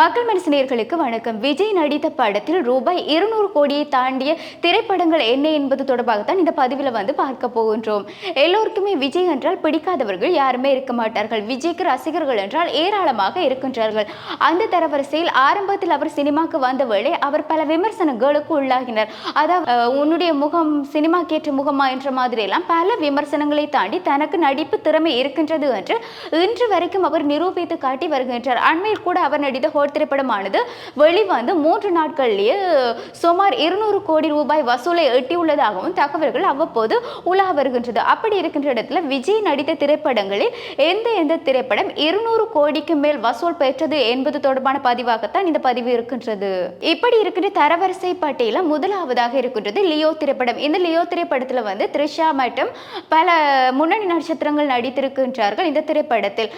மக்கள் மனசினியர்களுக்கு வணக்கம். விஜய் நடித்த படத்தில் ரூபாய் இருநூறு கோடியை தாண்டிய திரைப்படங்கள் என்ன என்பது தொடர்பாக தான் இந்த பதிவில் வந்து பார்க்க போகின்றோம். எல்லோருக்குமே விஜய் என்றால் பிடிக்காதவர்கள் யாருமே இருக்க மாட்டார்கள். விஜய்க்கு ரசிகர்கள் என்றால் ஏராளமாக இருக்கின்றார்கள். அந்த தரவரிசையில் ஆரம்பத்தில் அவர் சினிமாக்கு வந்த வேளை அவர் பல விமர்சனங்களுக்கு உள்ளாகினார். அதாவது உன்னுடைய முகம் சினிமாக்கேற்ற முகமா என்ற மாதிரி எல்லாம் பல விமர்சனங்களை தாண்டி தனக்கு நடிப்பு திறமை இருக்கின்றது என்று இன்று வரைக்கும் அவர் நிரூபித்து காட்டி வருகின்றார். அண்மையில் கூட அவர் நடித்த திரைப்படமானது வெளிவந்து மூன்று நாட்கள்லேயே சுமார் இருநூறு கோடி ரூபாய் வசூலை எட்டியுள்ளதாகவும் தகவல்கள் அவ்வப்போது உலா வருகின்றது. அப்படி இருக்கின்ற இடத்துல விஜய் நடித்த திரைப்படங்களில் எந்த எந்த திரைப்படம் இருநூறு கோடிக்கு மேல் வசூல் பெற்றது என்பது தொடர்பான பதிவாகத்தான் இந்த பதிவு இருக்கின்றது. இப்படி இருக்கின்ற தரவரிசை பட்டியல முதலாவதாக இருக்கின்றது லியோ திரைப்படம். இந்த லியோ திரைப்படத்தில் வந்து த்ரிஷா மற்றும் பல முன்னணி நட்சத்திரங்கள் நடித்திருக்கின்றார்கள் இந்த திரைப்படத்தில்.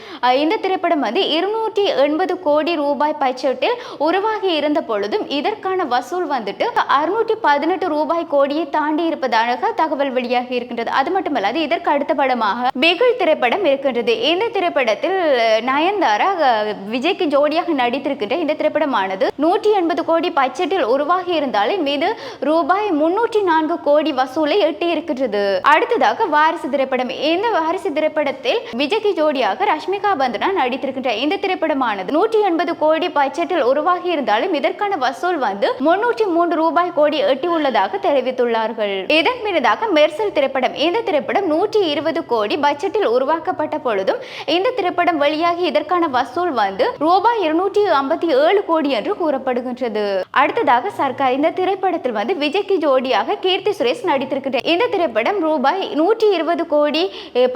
இந்த திரைப்படம் வந்து இருநூற்றி எண்பது கோடி ரூபாய் பட்ஜெட்டில் உருவாகி இருந்த பொழுதும் இதற்கான வசூல் வந்துட்டு அறுநூற்றி பதினெட்டு ரூபாய் கோடியை தாண்டி இருப்பதாக தகவல் வெளியாகி இருக்கின்றது. அது மட்டுமல்லாது இதற்கு அடுத்த படமாக பிகில் திரைப்படம் இருக்கின்றது. இந்த திரைப்படத்தில் நயன்தாரா விஜய்க்கு ஜோடியாக நடித்திருக்கின்ற இந்த திரைப்படமானது நூற்றி எண்பது கோடி பட்ஜெட்டில் உருவாகி இருந்தாலும் மீது ரூபாய் முன்னூற்றி நான்கு கோடி வசூலை எட்டி இருக்கின்றது. அடுத்ததாக வாரிசு திரைப்படம். இந்த வாரிசு திரைப்படத்தில் விஜய்க்கு ஜோடியாக ரஷ்மிகா பந்தனா நடித்திருக்கின்ற இந்த திரைப்படமானது நூற்றி எண்பது கோடி பட்ஜெட்டில் உருவாகி இருந்தாலும் இதற்கான வசூல் வந்து முன்னூற்றி மூன்று ரூபாய் கோடி எட்டியுள்ளதாக தெரிவித்துள்ளார்கள். இதன் மீதாக மெர்சல் திரைப்படம் இந்த திரைப்படம் நூற்றி இருபது கோடி பட்ஜெட்டில் உருவாக்கப்பட்ட பொழுதும் இந்த திரைப்படம் வெளியாகி இதற்கான வசூல் வந்து ரூபாய் இருநூற்றி ஐம்பத்தி ஏழு கோடி என்று கூறப்படுகின்றது. அடுத்ததாக சர்க்கார் இந்த திரைப்படத்தில் வந்து விஜய்க்கு ஜோடியாக கீர்த்தி சுரேஷ் நடித்திருக்கின்ற இந்த திரைப்படம் ரூபாய் நூற்றி இருபது கோடி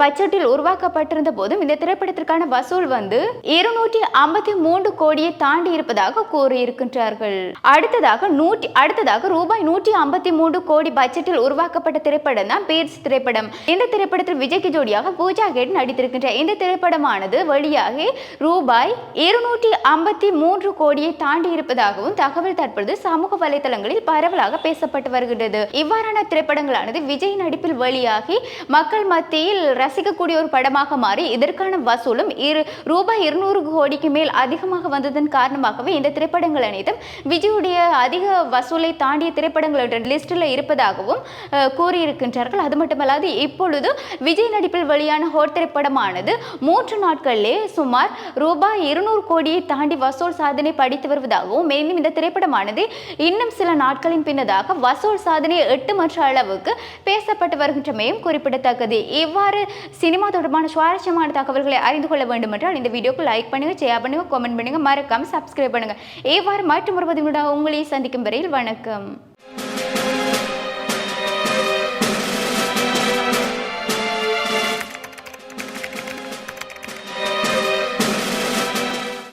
பட்ஜெட்டில் உருவாக்கப்பட்டிருந்த போதும் இந்த திரைப்படத்திற்கான வசூல் வந்து இருநூற்றி ஐம்பத்தி மூன்று கோடியை தாண்டி இருப்பதாக கூறியிருக்கின்றார்கள். அடுத்ததாக நூற்றி அடுத்ததாக ரூபாய் நூற்றி ஐம்பத்தி மூன்று கோடி பட்ஜெட்டில் உருவாக்கப்பட்ட திரைப்படம் தான் பேர்ஸ் திரைப்படம். இந்த திரைப்படத்தில் விஜய்க்கு ஜோடியாக பூஜா கேட் நடித்திருக்கின்ற இந்த திரைப்படமானது வழியாக ரூபாய் இருநூற்றி ஐம்பத்தி மூன்று கோடியை தாண்டி இருப்பதாகவும் தகவல் தற்பொழுது சமூக வலைதளங்களில் பரவலாக பேசப்பட்டு வருகின்றது. இவ்வாறான திரைப்படங்களானது விஜய் நடிப்பில் வெளியாகி மக்கள் மத்தியில் ரசிக்கக்கூடிய ஒரு படமாக மாறி இதற்கான வசூலும் இரு ரூபாய் இருநூறு கோடிக்கு மேல் அதிகமாக வந்ததன் காரணமாகவே இந்த திரைப்படங்கள் அனைத்தும் விஜயுடைய அதிக வசூலை தாண்டிய திரைப்படங்களோட லிஸ்டில் இருப்பதாகவும் கூறியிருக்கின்றார்கள். அது மட்டுமல்லாது இப்பொழுது விஜய் நடிப்பில் வெளியான ஹோட் திரைப்படமானது மூன்று நாட்களிலே சுமார் ரூபாய் இருநூறு கோடியை தாண்டி வசூல் சாதனை படித்து வருவதாகவும் மேலும் இந்த திரைப்படமானது இன்னும் சில நாட்களின் பின்னதாக வசூல் சாதனை எட்டு மற்ற அளவுக்கு பேசப்பட்டு வருகின்றமையும் குறிப்பிடத்தக்கது. இவ்வாறு சினிமா தொடர்பான சுவாரஸ்யமான தகவல்களை அறிந்து கொள்ள வேண்டும் என்றால் இந்த வீடியோக்கு லைக் பண்ணுங்க ஷேர் பண்ணுங்க கமெண்ட் பண்ணுங்க. மறக்காம சப்ஸ்கிரைப் பண்ணுங்க. ஏவாறு மற்றும் ஒரு உங்களை சந்திக்கும் வரையில் வணக்கம்.